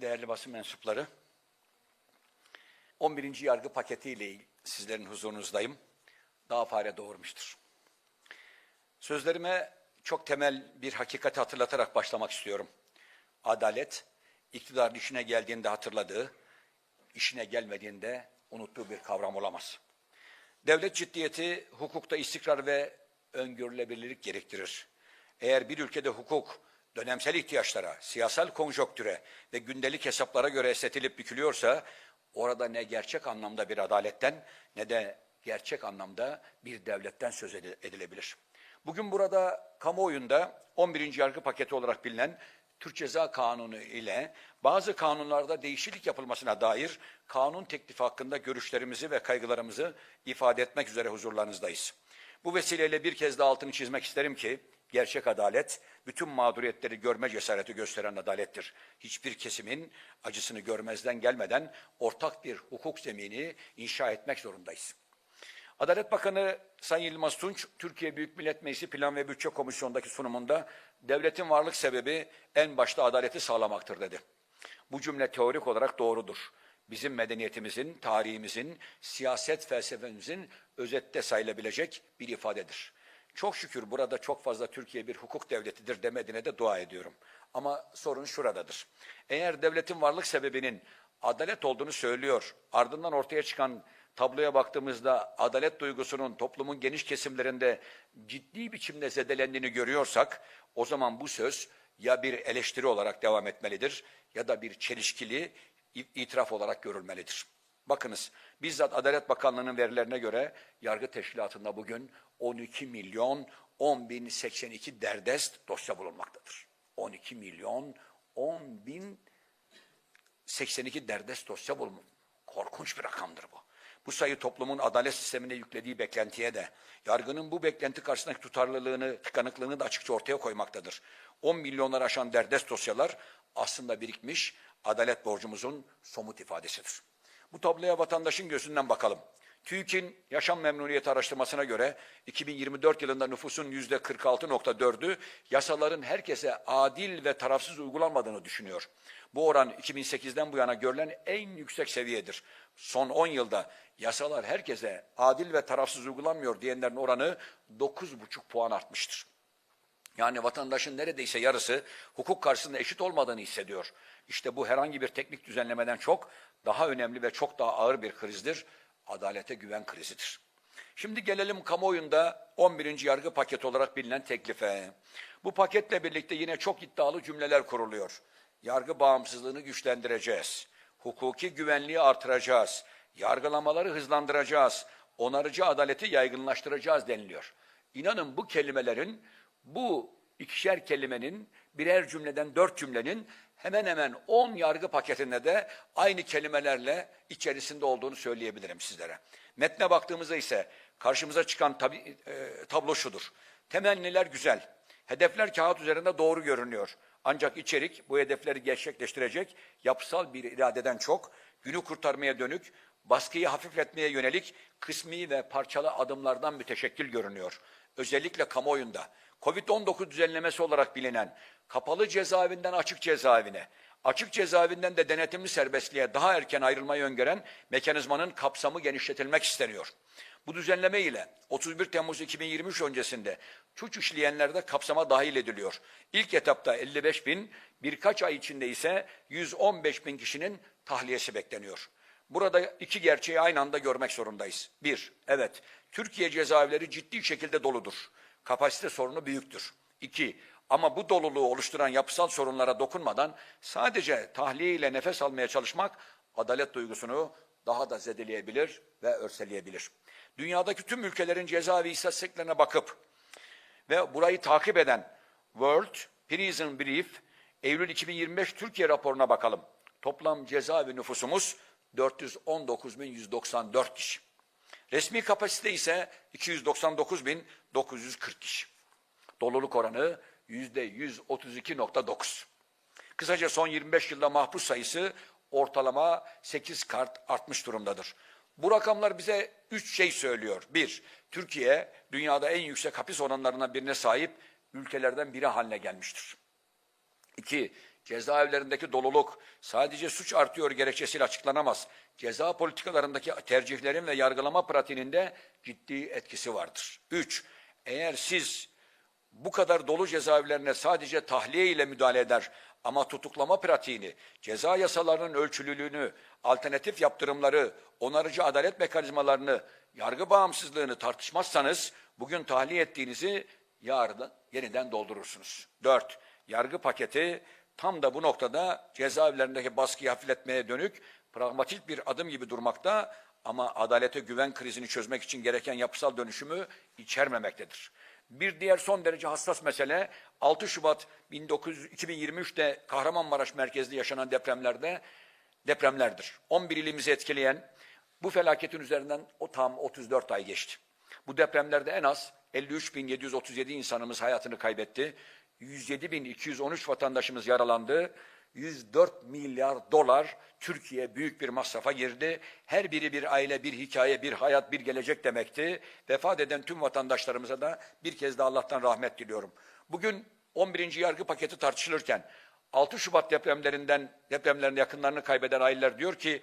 değerli basın mensupları. 11. yargı paketiyle sizlerin huzurunuzdayım. Daha fare doğurmuştur. Sözlerime çok temel bir hakikati hatırlatarak başlamak istiyorum. Adalet, iktidar işine geldiğinde hatırladığı, işine gelmediğinde unuttuğu bir kavram olamaz. Devlet ciddiyeti hukukta istikrar ve öngörülebilirlik gerektirir. Eğer bir ülkede hukuk dönemsel ihtiyaçlara, siyasal konjonktüre ve gündelik hesaplara göre esnetilip bükülüyorsa orada ne gerçek anlamda bir adaletten ne de gerçek anlamda bir devletten söz edilebilir. Bugün burada kamuoyunda 11. yargı paketi olarak bilinen Türk Ceza Kanunu ile bazı kanunlarda değişiklik yapılmasına dair kanun teklifi hakkında görüşlerimizi ve kaygılarımızı ifade etmek üzere huzurlarınızdayız. Bu vesileyle bir kez daha altını çizmek isterim ki gerçek adalet bütün mağduriyetleri görme cesareti gösteren adalettir. Hiçbir kesimin acısını görmezden gelmeden ortak bir hukuk zemini inşa etmek zorundayız. Adalet Bakanı Sayın Yılmaz Tunç, Türkiye Büyük Millet Meclisi Plan ve Bütçe Komisyonu'ndaki sunumunda devletin varlık sebebi en başta adaleti sağlamaktır dedi. Bu cümle teorik olarak doğrudur. Bizim medeniyetimizin, tarihimizin, siyaset felsefemizin özette sayılabilecek bir ifadedir. Çok şükür burada çok fazla Türkiye bir hukuk devletidir demediğine de dua ediyorum. Ama sorun şuradadır. Eğer devletin varlık sebebinin adalet olduğunu söylüyor, ardından ortaya çıkan tabloya baktığımızda adalet duygusunun toplumun geniş kesimlerinde ciddi biçimde zedelendiğini görüyorsak o zaman bu söz ya bir eleştiri olarak devam etmelidir ya da bir çelişkili itiraf olarak görülmelidir. Bakınız bizzat Adalet Bakanlığı'nın verilerine göre yargı teşkilatında bugün 12 milyon 10 bin 82 derdest dosya bulunmaktadır. 12 milyon 10 bin 82 derdest dosya bulunmaktadır. Korkunç bir rakamdır bu. Bu sayı toplumun adalet sistemine yüklediği beklentiye de, yargının bu beklenti karşısındaki tutarlılığını, tıkanıklığını da açıkça ortaya koymaktadır. 10 milyonlar aşan derdest dosyalar aslında birikmiş adalet borcumuzun somut ifadesidir. Bu tabloya vatandaşın gözünden bakalım. TÜİK'in yaşam memnuniyeti araştırmasına göre 2024 yılında nüfusun yüzde 46.4'ü yasaların herkese adil ve tarafsız uygulanmadığını düşünüyor. Bu oran 2008'den bu yana görülen en yüksek seviyedir. Son 10 yılda yasalar herkese adil ve tarafsız uygulanmıyor diyenlerin oranı 9,5 puan artmıştır. Yani vatandaşın neredeyse yarısı hukuk karşısında eşit olmadığını hissediyor. İşte bu herhangi bir teknik düzenlemeden çok daha önemli ve çok daha ağır bir krizdir. Adalete güven krizidir. Şimdi gelelim kamuoyunda 11. yargı paketi olarak bilinen teklife. Bu paketle birlikte yine çok iddialı cümleler kuruluyor. Yargı bağımsızlığını güçlendireceğiz. Hukuki güvenliği artıracağız. Yargılamaları hızlandıracağız. Onarıcı adaleti yaygınlaştıracağız deniliyor. İnanın bu kelimelerin, bu ikişer kelimenin birer cümleden dört cümlenin hemen hemen 10 yargı paketinde de aynı kelimelerle içerisinde olduğunu söyleyebilirim sizlere. Metne baktığımızda ise karşımıza çıkan tabi, e, tablo şudur. Temenniler güzel. Hedefler kağıt üzerinde doğru görünüyor. Ancak içerik bu hedefleri gerçekleştirecek yapısal bir iradeden çok günü kurtarmaya dönük, baskıyı hafifletmeye yönelik kısmi ve parçalı adımlardan müteşekkil görünüyor. Özellikle kamuoyunda Covid-19 düzenlemesi olarak bilinen kapalı cezaevinden açık cezaevine, açık cezaevinden de denetimli serbestliğe daha erken ayrılmayı öngören mekanizmanın kapsamı genişletilmek isteniyor. Bu düzenleme ile 31 Temmuz 2023 öncesinde suç işleyenler kapsama dahil ediliyor. İlk etapta 55 bin, birkaç ay içinde ise 115 bin kişinin tahliyesi bekleniyor. Burada iki gerçeği aynı anda görmek zorundayız. Bir, evet, Türkiye cezaevleri ciddi şekilde doludur. Kapasite sorunu büyüktür. İki, ama bu doluluğu oluşturan yapısal sorunlara dokunmadan sadece tahliye ile nefes almaya çalışmak adalet duygusunu daha da zedeleyebilir ve örseleyebilir. Dünyadaki tüm ülkelerin cezaevi istatistiklerine bakıp ve burayı takip eden World Prison Brief Eylül 2025 Türkiye raporuna bakalım. Toplam cezaevi nüfusumuz 419.194 kişi. Resmi kapasite ise 299.940 kişi. Doluluk oranı yüzde 132.9. Kısaca son 25 yılda mahpus sayısı ortalama 8 kart artmış durumdadır. Bu rakamlar bize üç şey söylüyor. Bir, Türkiye dünyada en yüksek hapis oranlarından birine sahip ülkelerden biri haline gelmiştir. İki, cezaevlerindeki doluluk sadece suç artıyor gerekçesiyle açıklanamaz. Ceza politikalarındaki tercihlerin ve yargılama pratiğinin de ciddi etkisi vardır. Üç, eğer siz bu kadar dolu cezaevlerine sadece tahliye ile müdahale eder ama tutuklama pratiğini, ceza yasalarının ölçülülüğünü, alternatif yaptırımları, onarıcı adalet mekanizmalarını, yargı bağımsızlığını tartışmazsanız bugün tahliye ettiğinizi yarın yeniden doldurursunuz. Dört, yargı paketi tam da bu noktada cezaevlerindeki baskıyı hafifletmeye dönük pragmatik bir adım gibi durmakta ama adalete güven krizini çözmek için gereken yapısal dönüşümü içermemektedir. Bir diğer son derece hassas mesele 6 Şubat 19, 2023'te Kahramanmaraş merkezli yaşanan depremlerde depremlerdir. 11 ilimizi etkileyen bu felaketin üzerinden o tam 34 ay geçti. Bu depremlerde en az 53.737 insanımız hayatını kaybetti. 107.213 vatandaşımız yaralandı. 104 milyar dolar Türkiye büyük bir masrafa girdi. Her biri bir aile, bir hikaye, bir hayat, bir gelecek demekti. Vefat eden tüm vatandaşlarımıza da bir kez daha Allah'tan rahmet diliyorum. Bugün 11. yargı paketi tartışılırken 6 Şubat depremlerinden depremlerinde yakınlarını kaybeden aileler diyor ki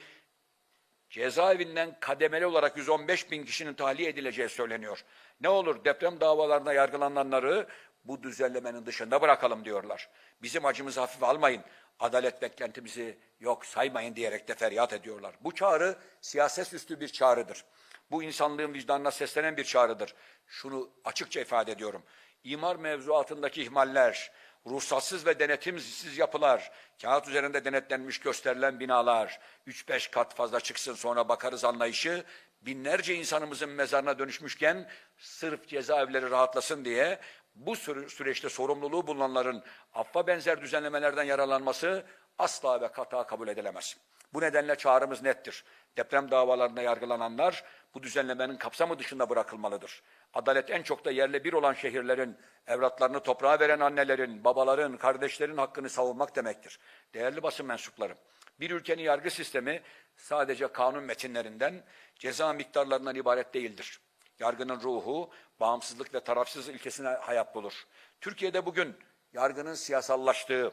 cezaevinden kademeli olarak 115 bin kişinin tahliye edileceği söyleniyor. Ne olur deprem davalarında yargılananları bu düzenlemenin dışında bırakalım diyorlar. Bizim acımızı hafife almayın, adalet beklentimizi yok saymayın diyerek de feryat ediyorlar. Bu çağrı siyaset üstü bir çağrıdır. Bu insanlığın vicdanına seslenen bir çağrıdır. Şunu açıkça ifade ediyorum. İmar mevzuatındaki ihmaller, ruhsatsız ve denetimsiz yapılar, kağıt üzerinde denetlenmiş gösterilen binalar, 3-5 kat fazla çıksın sonra bakarız anlayışı, binlerce insanımızın mezarına dönüşmüşken sırf cezaevleri rahatlasın diye bu süre- süreçte sorumluluğu bulunanların affa benzer düzenlemelerden yararlanması asla ve kata kabul edilemez. Bu nedenle çağrımız nettir. Deprem davalarında yargılananlar bu düzenlemenin kapsamı dışında bırakılmalıdır. Adalet en çok da yerle bir olan şehirlerin, evlatlarını toprağa veren annelerin, babaların, kardeşlerin hakkını savunmak demektir. Değerli basın mensupları, bir ülkenin yargı sistemi sadece kanun metinlerinden, ceza miktarlarından ibaret değildir. Yargının ruhu, bağımsızlık ve tarafsız ilkesine hayat bulur. Türkiye'de bugün yargının siyasallaştığı,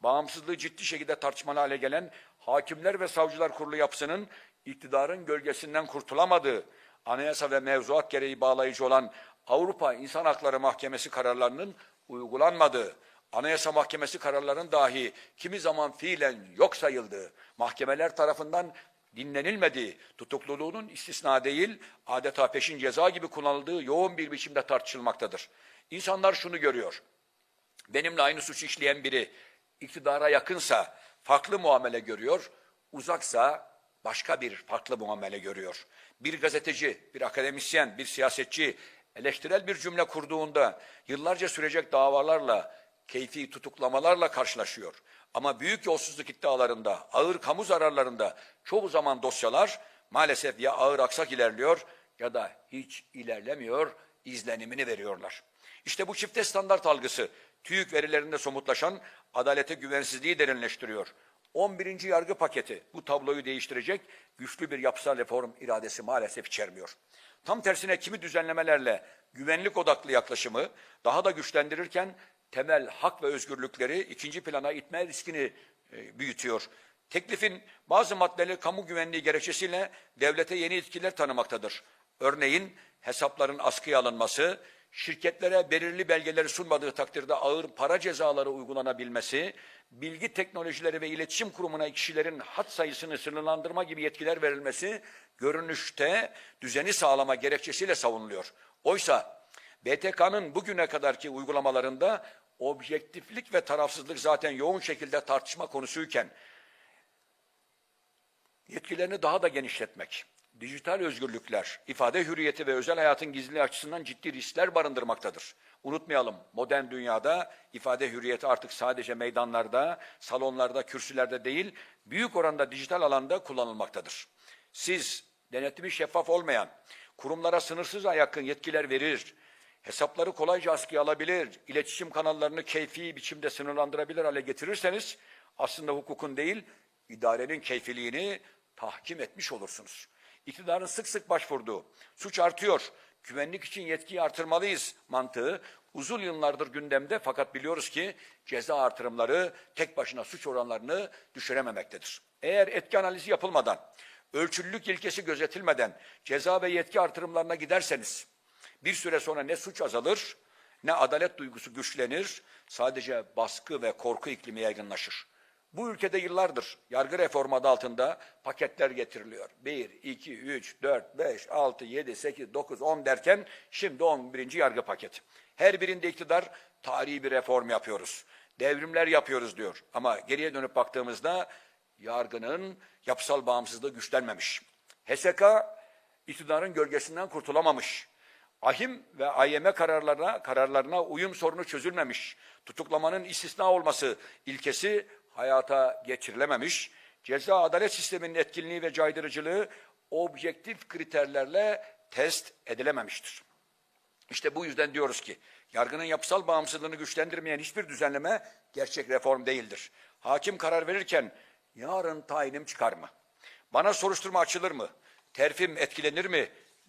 bağımsızlığı ciddi şekilde tartışmalı hale gelen Hakimler ve Savcılar Kurulu yapısının iktidarın gölgesinden kurtulamadığı, anayasa ve mevzuat gereği bağlayıcı olan Avrupa İnsan Hakları Mahkemesi kararlarının uygulanmadığı, Anayasa Mahkemesi kararlarının dahi kimi zaman fiilen yok sayıldığı, mahkemeler tarafından dinlenilmediği, tutukluluğunun istisna değil, adeta peşin ceza gibi kullanıldığı yoğun bir biçimde tartışılmaktadır. İnsanlar şunu görüyor. Benimle aynı suç işleyen biri iktidara yakınsa farklı muamele görüyor, uzaksa başka bir farklı muamele görüyor. Bir gazeteci, bir akademisyen, bir siyasetçi eleştirel bir cümle kurduğunda yıllarca sürecek davalarla, keyfi tutuklamalarla karşılaşıyor. Ama büyük yolsuzluk iddialarında, ağır kamu zararlarında çoğu zaman dosyalar maalesef ya ağır aksak ilerliyor ya da hiç ilerlemiyor, izlenimini veriyorlar. İşte bu çifte standart algısı TÜİK verilerinde somutlaşan adalete güvensizliği derinleştiriyor. 11. yargı paketi bu tabloyu değiştirecek güçlü bir yapısal reform iradesi maalesef içermiyor. Tam tersine kimi düzenlemelerle güvenlik odaklı yaklaşımı daha da güçlendirirken temel hak ve özgürlükleri ikinci plana itme riskini e, büyütüyor. Teklifin bazı maddeleri kamu güvenliği gerekçesiyle devlete yeni etkiler tanımaktadır. Örneğin hesapların askıya alınması, şirketlere belirli belgeleri sunmadığı takdirde ağır para cezaları uygulanabilmesi, bilgi teknolojileri ve iletişim kurumuna kişilerin hat sayısını sınırlandırma gibi yetkiler verilmesi görünüşte düzeni sağlama gerekçesiyle savunuluyor. Oysa BTK'nın bugüne kadarki uygulamalarında objektiflik ve tarafsızlık zaten yoğun şekilde tartışma konusuyken yetkilerini daha da genişletmek, dijital özgürlükler, ifade hürriyeti ve özel hayatın gizliliği açısından ciddi riskler barındırmaktadır. Unutmayalım, modern dünyada ifade hürriyeti artık sadece meydanlarda, salonlarda, kürsülerde değil, büyük oranda dijital alanda kullanılmaktadır. Siz denetimi şeffaf olmayan, kurumlara sınırsız yakın yetkiler verir, hesapları kolayca askıya alabilir, iletişim kanallarını keyfi biçimde sınırlandırabilir hale getirirseniz, aslında hukukun değil, idarenin keyfiliğini tahkim etmiş olursunuz. İktidarın sık sık başvurduğu, suç artıyor, Güvenlik için yetkiyi artırmalıyız mantığı uzun yıllardır gündemde fakat biliyoruz ki ceza artırımları tek başına suç oranlarını düşürememektedir. Eğer etki analizi yapılmadan, ölçülülük ilkesi gözetilmeden ceza ve yetki artırımlarına giderseniz bir süre sonra ne suç azalır ne adalet duygusu güçlenir, sadece baskı ve korku iklimi yaygınlaşır. Bu ülkede yıllardır yargı reformu adı altında paketler getiriliyor. 1, 2, 3, 4, 5, 6, 7, 8, 9, 10 derken şimdi 11. yargı paketi. Her birinde iktidar tarihi bir reform yapıyoruz. Devrimler yapıyoruz diyor. Ama geriye dönüp baktığımızda yargının yapısal bağımsızlığı güçlenmemiş. HSK iktidarın gölgesinden kurtulamamış. Ahim ve AYM kararlarına kararlarına uyum sorunu çözülmemiş. Tutuklamanın istisna olması ilkesi hayata geçirilememiş. Ceza adalet sisteminin etkinliği ve caydırıcılığı objektif kriterlerle test edilememiştir. İşte bu yüzden diyoruz ki yargının yapısal bağımsızlığını güçlendirmeyen hiçbir düzenleme gerçek reform değildir. Hakim karar verirken yarın tayinim çıkar mı? Bana soruşturma açılır mı? Terfim etkilenir mi?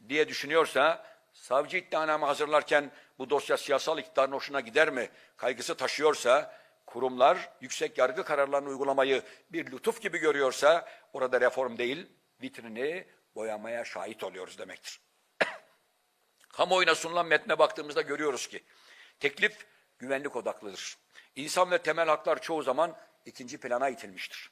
diye düşünüyorsa savcı iddianame hazırlarken bu dosya siyasal iktidarın hoşuna gider mi? Kaygısı taşıyorsa kurumlar yüksek yargı kararlarını uygulamayı bir lütuf gibi görüyorsa orada reform değil vitrini boyamaya şahit oluyoruz demektir. Kamuoyuna sunulan metne baktığımızda görüyoruz ki teklif güvenlik odaklıdır. İnsan ve temel haklar çoğu zaman ikinci plana itilmiştir.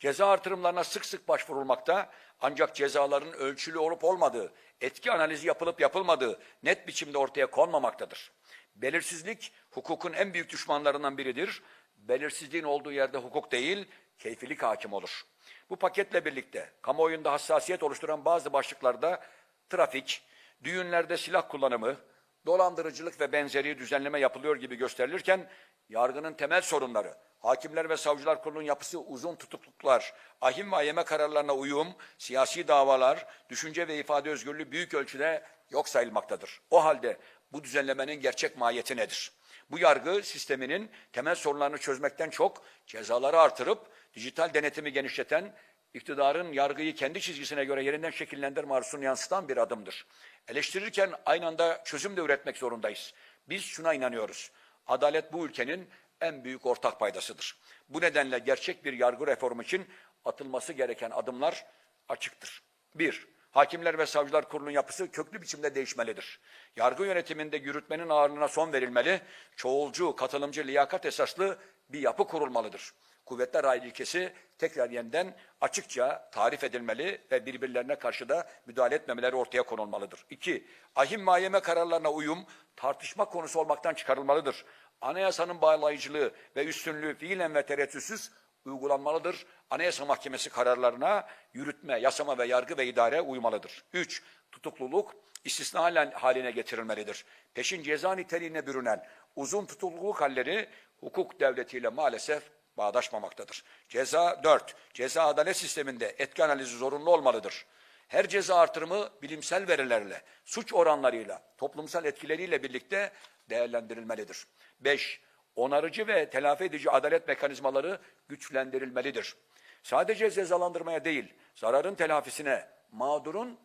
Ceza artırımlarına sık sık başvurulmakta ancak cezaların ölçülü olup olmadığı, etki analizi yapılıp yapılmadığı net biçimde ortaya konmamaktadır. Belirsizlik hukukun en büyük düşmanlarından biridir. Belirsizliğin olduğu yerde hukuk değil, keyfilik hakim olur. Bu paketle birlikte kamuoyunda hassasiyet oluşturan bazı başlıklarda trafik, düğünlerde silah kullanımı, dolandırıcılık ve benzeri düzenleme yapılıyor gibi gösterilirken yargının temel sorunları, hakimler ve savcılar kurulunun yapısı uzun tutukluklar, ahim ve ayeme kararlarına uyum, siyasi davalar, düşünce ve ifade özgürlüğü büyük ölçüde yok sayılmaktadır. O halde bu düzenlemenin gerçek mahiyeti nedir? Bu yargı sisteminin temel sorunlarını çözmekten çok cezaları artırıp dijital denetimi genişleten, iktidarın yargıyı kendi çizgisine göre yerinden şekillendirme arzusunu yansıtan bir adımdır. Eleştirirken aynı anda çözüm de üretmek zorundayız. Biz şuna inanıyoruz. Adalet bu ülkenin en büyük ortak paydasıdır. Bu nedenle gerçek bir yargı reformu için atılması gereken adımlar açıktır. Bir, Hakimler ve Savcılar Kurulu'nun yapısı köklü biçimde değişmelidir. Yargı yönetiminde yürütmenin ağırlığına son verilmeli, çoğulcu, katılımcı, liyakat esaslı bir yapı kurulmalıdır. Kuvvetler ayrı ilkesi tekrar yeniden açıkça tarif edilmeli ve birbirlerine karşı da müdahale etmemeleri ortaya konulmalıdır. İki, ahim mahkeme kararlarına uyum tartışma konusu olmaktan çıkarılmalıdır. Anayasanın bağlayıcılığı ve üstünlüğü fiilen ve tereddütsüz uygulanmalıdır. Anayasa Mahkemesi kararlarına yürütme, yasama ve yargı ve idare uymalıdır. Üç, tutukluluk istisna haline getirilmelidir. Peşin ceza niteliğine bürünen uzun tutukluluk halleri hukuk devletiyle maalesef bağdaşmamaktadır. Ceza 4. Ceza adalet sisteminde etki analizi zorunlu olmalıdır. Her ceza artırımı bilimsel verilerle, suç oranlarıyla, toplumsal etkileriyle birlikte değerlendirilmelidir. 5. Onarıcı ve telafi edici adalet mekanizmaları güçlendirilmelidir. Sadece cezalandırmaya değil, zararın telafisine, mağdurun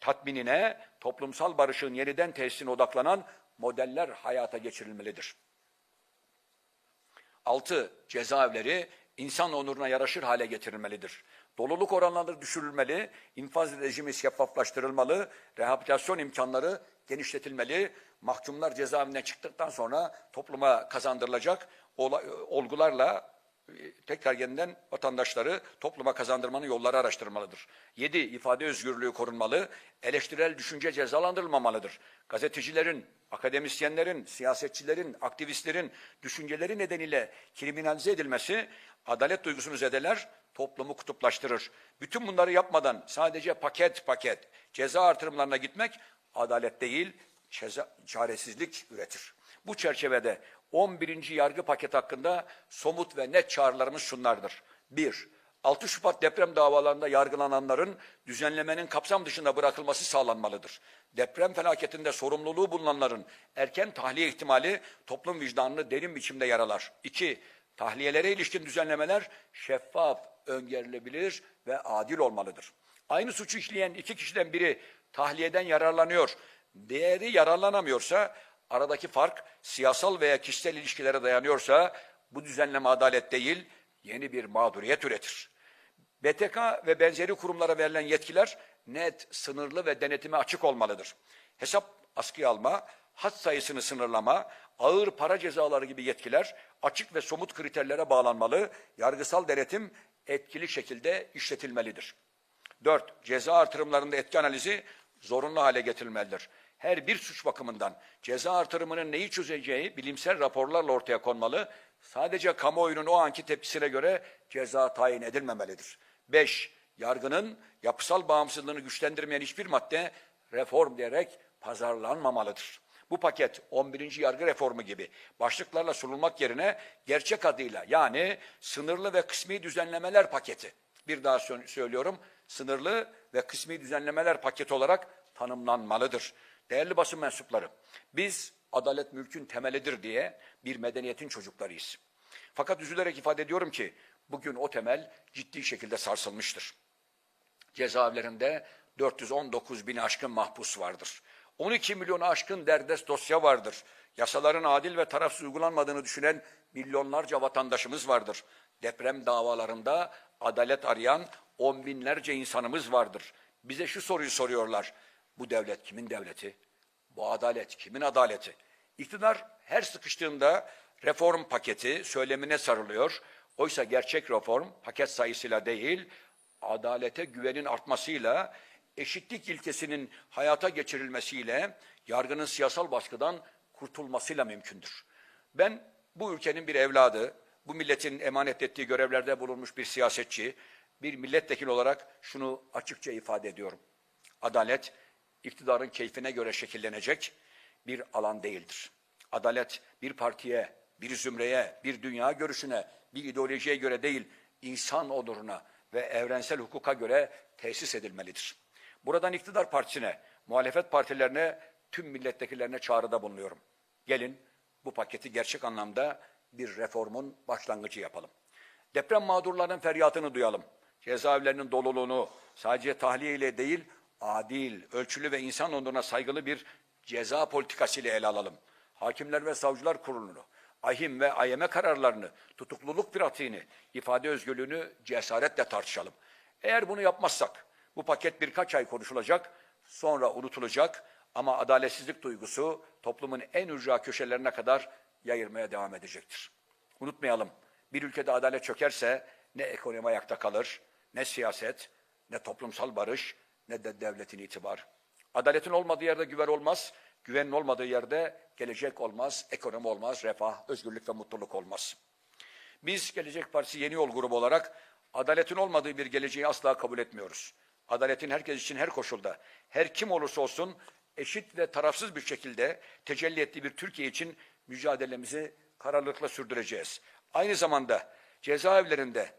tatminine, toplumsal barışın yeniden tesisine odaklanan modeller hayata geçirilmelidir. Altı, cezaevleri insan onuruna yaraşır hale getirilmelidir. Doluluk oranları düşürülmeli, infaz rejimi şeffaflaştırılmalı, rehabilitasyon imkanları genişletilmeli, mahkumlar cezaevinden çıktıktan sonra topluma kazandırılacak olgularla tekrar yeniden vatandaşları topluma kazandırmanın yolları araştırmalıdır. Yedi, ifade özgürlüğü korunmalı, eleştirel düşünce cezalandırılmamalıdır. Gazetecilerin, akademisyenlerin, siyasetçilerin, aktivistlerin düşünceleri nedeniyle kriminalize edilmesi adalet duygusunu zedeler, toplumu kutuplaştırır. Bütün bunları yapmadan sadece paket paket ceza artırımlarına gitmek adalet değil, çaresizlik üretir. Bu çerçevede 11. yargı paket hakkında somut ve net çağrılarımız şunlardır. 1. 6 Şubat deprem davalarında yargılananların düzenlemenin kapsam dışında bırakılması sağlanmalıdır. Deprem felaketinde sorumluluğu bulunanların erken tahliye ihtimali toplum vicdanını derin biçimde yaralar. 2. Tahliyelere ilişkin düzenlemeler şeffaf, öngörülebilir ve adil olmalıdır. Aynı suçu işleyen iki kişiden biri tahliyeden yararlanıyor değeri yararlanamıyorsa, aradaki fark siyasal veya kişisel ilişkilere dayanıyorsa bu düzenleme adalet değil, yeni bir mağduriyet üretir. BTK ve benzeri kurumlara verilen yetkiler net, sınırlı ve denetime açık olmalıdır. Hesap askıya alma, hat sayısını sınırlama, ağır para cezaları gibi yetkiler açık ve somut kriterlere bağlanmalı, yargısal denetim etkili şekilde işletilmelidir. 4. Ceza artırımlarında etki analizi zorunlu hale getirilmelidir. Her bir suç bakımından ceza artırımının neyi çözeceği bilimsel raporlarla ortaya konmalı, sadece kamuoyunun o anki tepkisine göre ceza tayin edilmemelidir. 5. Yargının yapısal bağımsızlığını güçlendirmeyen hiçbir madde reform diyerek pazarlanmamalıdır. Bu paket 11. yargı reformu gibi başlıklarla sunulmak yerine gerçek adıyla yani sınırlı ve kısmi düzenlemeler paketi. Bir daha sö- söylüyorum sınırlı ve kısmi düzenlemeler paketi olarak tanımlanmalıdır. Değerli basın mensupları biz adalet mülkün temelidir diye bir medeniyetin çocuklarıyız. Fakat üzülerek ifade ediyorum ki bugün o temel ciddi şekilde sarsılmıştır cezaevlerinde 419 bin aşkın mahpus vardır. 12 milyonu aşkın derdest dosya vardır. Yasaların adil ve tarafsız uygulanmadığını düşünen milyonlarca vatandaşımız vardır. Deprem davalarında adalet arayan on binlerce insanımız vardır. Bize şu soruyu soruyorlar. Bu devlet kimin devleti? Bu adalet kimin adaleti? İktidar her sıkıştığında reform paketi söylemine sarılıyor. Oysa gerçek reform paket sayısıyla değil, adalete güvenin artmasıyla, eşitlik ilkesinin hayata geçirilmesiyle, yargının siyasal baskıdan kurtulmasıyla mümkündür. Ben bu ülkenin bir evladı, bu milletin emanet ettiği görevlerde bulunmuş bir siyasetçi, bir milletvekili olarak şunu açıkça ifade ediyorum. Adalet, iktidarın keyfine göre şekillenecek bir alan değildir. Adalet bir partiye, bir zümreye, bir dünya görüşüne, bir ideolojiye göre değil, insan onuruna ve evrensel hukuka göre tesis edilmelidir. Buradan iktidar partisine, muhalefet partilerine, tüm milletvekillerine çağrıda bulunuyorum. Gelin bu paketi gerçek anlamda bir reformun başlangıcı yapalım. Deprem mağdurlarının feryatını duyalım. Cezaevlerinin doluluğunu sadece tahliye ile değil, adil, ölçülü ve insan onuruna saygılı bir ceza politikasıyla ele alalım. Hakimler ve Savcılar Kurulu'nu, ahim ve AYM kararlarını, tutukluluk pratiğini, ifade özgürlüğünü cesaretle tartışalım. Eğer bunu yapmazsak, bu paket birkaç ay konuşulacak, sonra unutulacak ama adaletsizlik duygusu toplumun en ücra köşelerine kadar yayılmaya devam edecektir. Unutmayalım, bir ülkede adalet çökerse ne ekonomi ayakta kalır, ne siyaset, ne toplumsal barış, ne de devletin itibarı. Adaletin olmadığı yerde güven olmaz, güvenin olmadığı yerde gelecek olmaz, ekonomi olmaz, refah, özgürlük ve mutluluk olmaz. Biz Gelecek Partisi Yeni Yol grubu olarak adaletin olmadığı bir geleceği asla kabul etmiyoruz. Adaletin herkes için her koşulda, her kim olursa olsun eşit ve tarafsız bir şekilde tecelli ettiği bir Türkiye için mücadelemizi kararlılıkla sürdüreceğiz. Aynı zamanda cezaevlerinde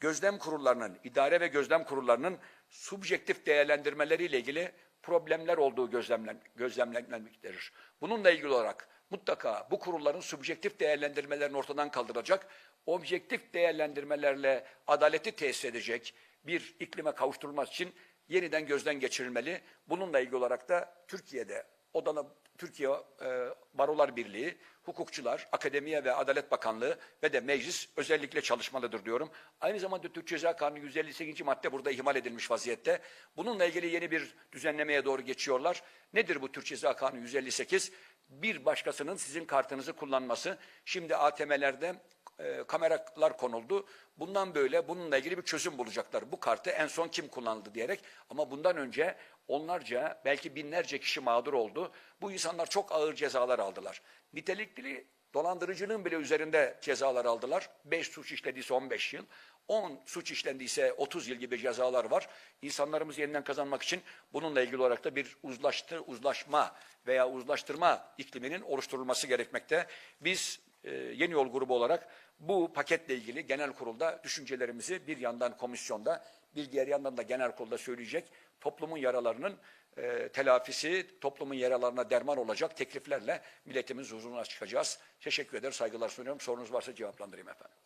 gözlem kurullarının, idare ve gözlem kurullarının subjektif değerlendirmeleriyle ilgili problemler olduğu gözlemlen, gözlemlenmektedir. Bununla ilgili olarak mutlaka bu kurulların subjektif değerlendirmelerini ortadan kaldıracak, objektif değerlendirmelerle adaleti tesis edecek bir iklime kavuşturulması için yeniden gözden geçirilmeli. Bununla ilgili olarak da Türkiye'de odalı Türkiye e, Barolar Birliği, hukukçular, akademiye ve Adalet Bakanlığı ve de meclis özellikle çalışmalıdır diyorum. Aynı zamanda Türk Ceza Kanunu 158. madde burada ihmal edilmiş vaziyette. Bununla ilgili yeni bir düzenlemeye doğru geçiyorlar. Nedir bu Türk Ceza Kanunu 158? Bir başkasının sizin kartınızı kullanması. Şimdi ATM'lerde e, kameralar konuldu. Bundan böyle bununla ilgili bir çözüm bulacaklar. Bu kartı en son kim kullanıldı diyerek. Ama bundan önce onlarca belki binlerce kişi mağdur oldu. Bu insanlar çok ağır cezalar aldılar. Nitelikli dolandırıcının bile üzerinde cezalar aldılar. 5 suç işlediyse 15 yıl. 10 suç işlendiyse 30 yıl gibi cezalar var. İnsanlarımız yeniden kazanmak için bununla ilgili olarak da bir uzlaştı, uzlaşma veya uzlaştırma ikliminin oluşturulması gerekmekte. Biz e, Yeni Yol grubu olarak bu paketle ilgili genel kurulda düşüncelerimizi bir yandan komisyonda bir diğer yandan da genel kurulda söyleyecek toplumun yaralarının e, telafisi, toplumun yaralarına derman olacak tekliflerle milletimiz huzuruna çıkacağız. Teşekkür eder, saygılar sunuyorum. Sorunuz varsa cevaplandırayım efendim.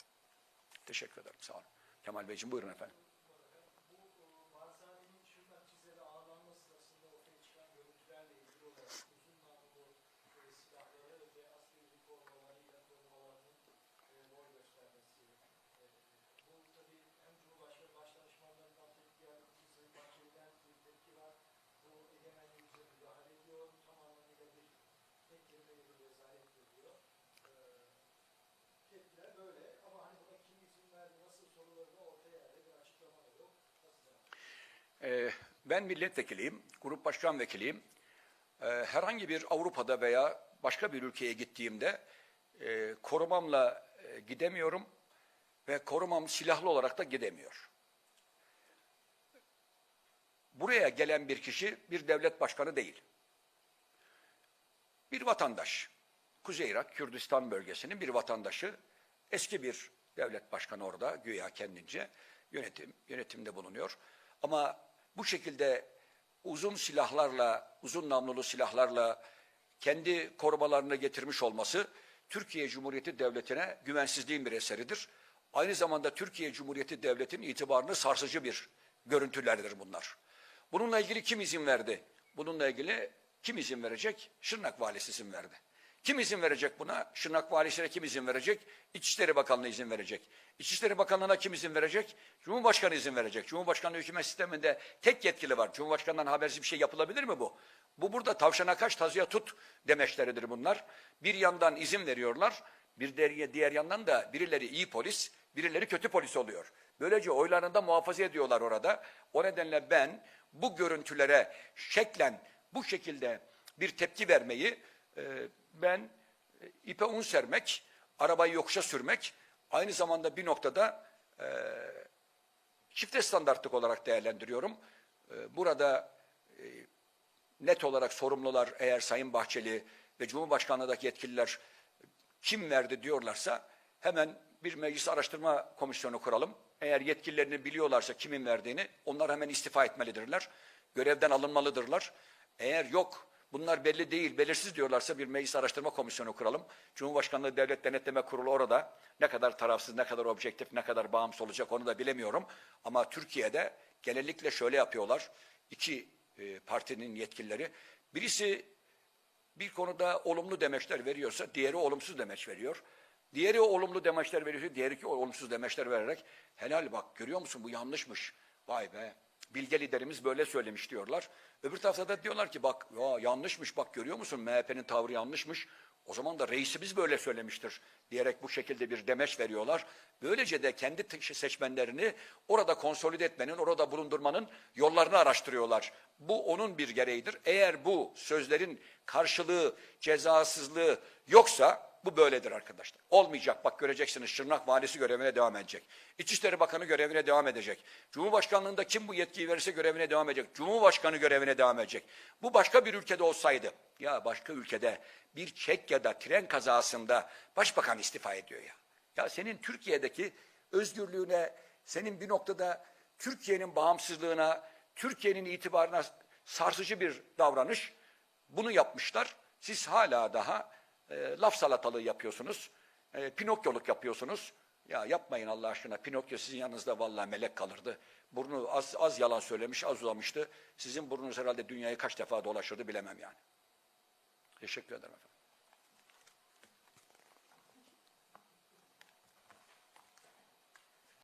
Teşekkür ederim, sağ olun. Kemal Beyciğim buyurun efendim. Barzani'nin Şırnak Cize'de ağırlanma sırasında ortaya çıkan görüntülerle ilgili olarak Ee, ben milletvekiliyim, grup başkan vekiliyim. Ee, herhangi bir Avrupa'da veya başka bir ülkeye gittiğimde e, korumamla e, gidemiyorum ve korumam silahlı olarak da gidemiyor. Buraya gelen bir kişi bir devlet başkanı değil. Bir vatandaş. Kuzey Irak, Kürdistan bölgesinin bir vatandaşı. Eski bir devlet başkanı orada güya kendince yönetim yönetimde bulunuyor. Ama bu şekilde uzun silahlarla, uzun namlulu silahlarla kendi korumalarını getirmiş olması Türkiye Cumhuriyeti Devleti'ne güvensizliğin bir eseridir. Aynı zamanda Türkiye Cumhuriyeti Devleti'nin itibarını sarsıcı bir görüntülerdir bunlar. Bununla ilgili kim izin verdi? Bununla ilgili kim izin verecek? Şırnak Valisi izin verdi. Kim izin verecek buna? Şırnak Valisi'ne kim izin verecek? İçişleri Bakanlığı izin verecek. İçişleri Bakanlığı'na kim izin verecek? Cumhurbaşkanı izin verecek. Cumhurbaşkanlığı hükümet sisteminde tek yetkili var. Cumhurbaşkanından habersiz bir şey yapılabilir mi bu? Bu burada tavşana kaç tazıya tut demeçleridir bunlar. Bir yandan izin veriyorlar. Bir diğer, diğer yandan da birileri iyi polis, birileri kötü polis oluyor. Böylece oylarını da muhafaza ediyorlar orada. O nedenle ben bu görüntülere şeklen bu şekilde bir tepki vermeyi e, ben e, ipe un sermek, arabayı yokuşa sürmek, aynı zamanda bir noktada e, çifte standartlık olarak değerlendiriyorum. E, burada e, net olarak sorumlular eğer Sayın Bahçeli ve Cumhurbaşkanlığındaki yetkililer kim verdi diyorlarsa hemen bir meclis araştırma komisyonu kuralım. Eğer yetkililerini biliyorlarsa kimin verdiğini onlar hemen istifa etmelidirler. Görevden alınmalıdırlar. Eğer yok bunlar belli değil, belirsiz diyorlarsa bir meclis araştırma komisyonu kuralım. Cumhurbaşkanlığı Devlet Denetleme Kurulu orada ne kadar tarafsız, ne kadar objektif, ne kadar bağımsız olacak onu da bilemiyorum. Ama Türkiye'de genellikle şöyle yapıyorlar. İki e, partinin yetkilileri. Birisi bir konuda olumlu demeçler veriyorsa diğeri olumsuz demeç veriyor. Diğeri olumlu demeçler veriyorsa diğeri olumsuz demeçler vererek helal bak görüyor musun bu yanlışmış. Vay be bilge liderimiz böyle söylemiş diyorlar. Öbür tarafta da diyorlar ki bak ya yanlışmış bak görüyor musun MHP'nin tavrı yanlışmış. O zaman da reisimiz böyle söylemiştir diyerek bu şekilde bir demeç veriyorlar. Böylece de kendi te- seçmenlerini orada konsolide etmenin, orada bulundurmanın yollarını araştırıyorlar. Bu onun bir gereğidir. Eğer bu sözlerin karşılığı, cezasızlığı yoksa bu böyledir arkadaşlar. Olmayacak. Bak göreceksiniz Şırnak Valisi görevine devam edecek. İçişleri Bakanı görevine devam edecek. Cumhurbaşkanlığında kim bu yetkiyi verirse görevine devam edecek. Cumhurbaşkanı görevine devam edecek. Bu başka bir ülkede olsaydı. Ya başka ülkede bir Çekya'da tren kazasında başbakan istifa ediyor ya. Ya senin Türkiye'deki özgürlüğüne, senin bir noktada Türkiye'nin bağımsızlığına, Türkiye'nin itibarına sarsıcı bir davranış. Bunu yapmışlar. Siz hala daha e, laf salatalığı yapıyorsunuz. E, Pinokyoluk yapıyorsunuz. Ya yapmayın Allah aşkına. Pinokyo sizin yanınızda vallahi melek kalırdı. Burnu az, az yalan söylemiş, az uzamıştı. Sizin burnunuz herhalde dünyayı kaç defa dolaşırdı bilemem yani. Teşekkür ederim efendim.